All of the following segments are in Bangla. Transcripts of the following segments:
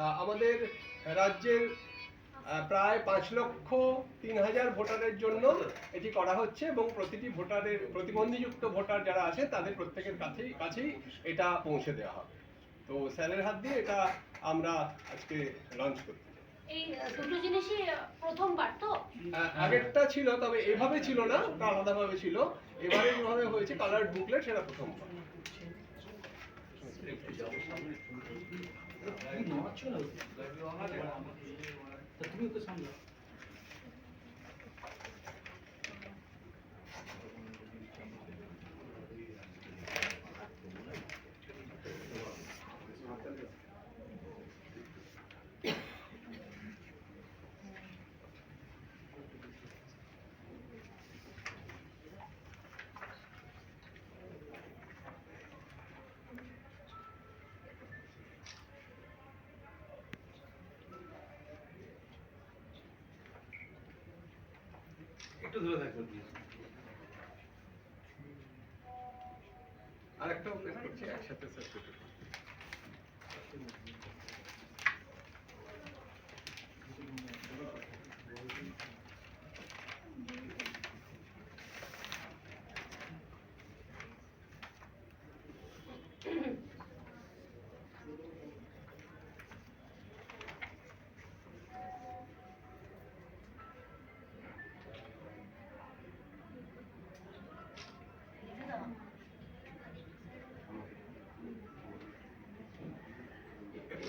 তা আমাদের রাজ্যের প্রায় পাঁচ লক্ষ তিন হাজার ভোটারের জন্য এটি করা হচ্ছে এবং প্রতিটি ভোটারের প্রতিবন্ধীযুক্ত ভোটার যারা আছে তাদের প্রত্যেকের কাছেই কাছেই এটা পৌঁছে দেওয়া হবে। তো স্যারের হাত দিয়ে এটা আমরা আজকে লঞ্চ করছি এই দুটো জিনিসই প্রথমবার তো? আগেরটা ছিল তবে এভাবে ছিল না আলাদাভাবে ছিল। এবারে যেভাবে হয়েছে কালার বুকলেট সেটা প্রথমবার। তুমি তো একটু দূরে থাকো প্লিজ আর একটা করছি একসাথে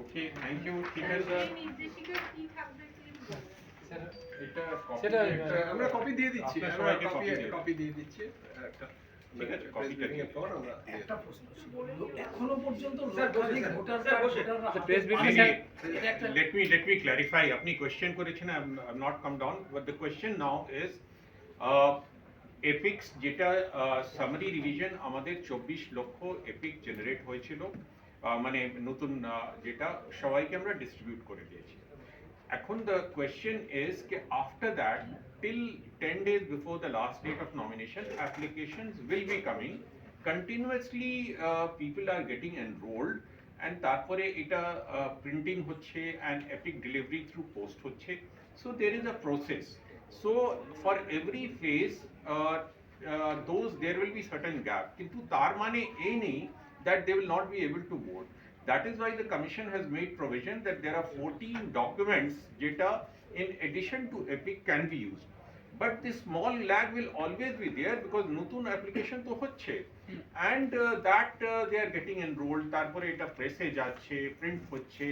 ওকে থ্যাংক ইউ ঠিক আছে স্যার নির্দেশিকা কি থাকবে সেটা- আমরা কপি দিয়ে দিচ্ছি। আমরা কপি দিয়ে কপি দিয়ে দিচ্ছি। একটা let me let me clarify আপনি কোয়েশ্চেন করেছেন I am not come down but the question now is epics যেটা সামারি রিভিশন আমাদের চব্বিশ লক্ষ এপিক জেনারেট হয়েছিল মানে নতুন যেটা সবাইকে আমরা ডিস্ট্রিবিউট করে দিয়েছি। এখন the question is K after that till ten days before the last date of nomination applications will be coming continuously people are getting enrolled and তারপরে এটা প্রিন্টিং হচ্ছে and EPIC delivery through post হচ্ছে। So there is a process so for every phase those there will be certain gap কিন্তু তার মানে এই নেই that they will not be able to vote. That is why the commission has made provision that there are 14 documents data in addition to EPIC can be used But the small lag will always be there because নতুন application তো হচ্ছে and uh, that uh, they are getting enrolled তারপরে এটা প্রেসে যাচ্ছে প্রিন্ট হচ্ছে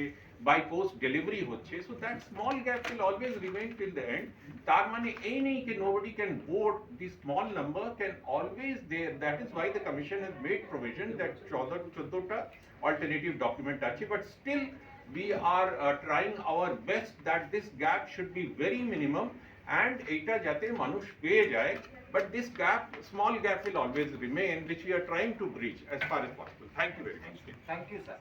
by post delivery হচ্ছে so that small gap will always remain till the end তার মানে এই নেই যে nobody can vote the small number can always there that is why the commission has made provision that 14 14টা alternative document আছে but still we are uh, trying our best that this gap should be very minimum and এটা যাতে মানুষ পেয়ে যায় but this gap small gap will always remain which we are trying to bridge as far as possible thank you very much thank you sir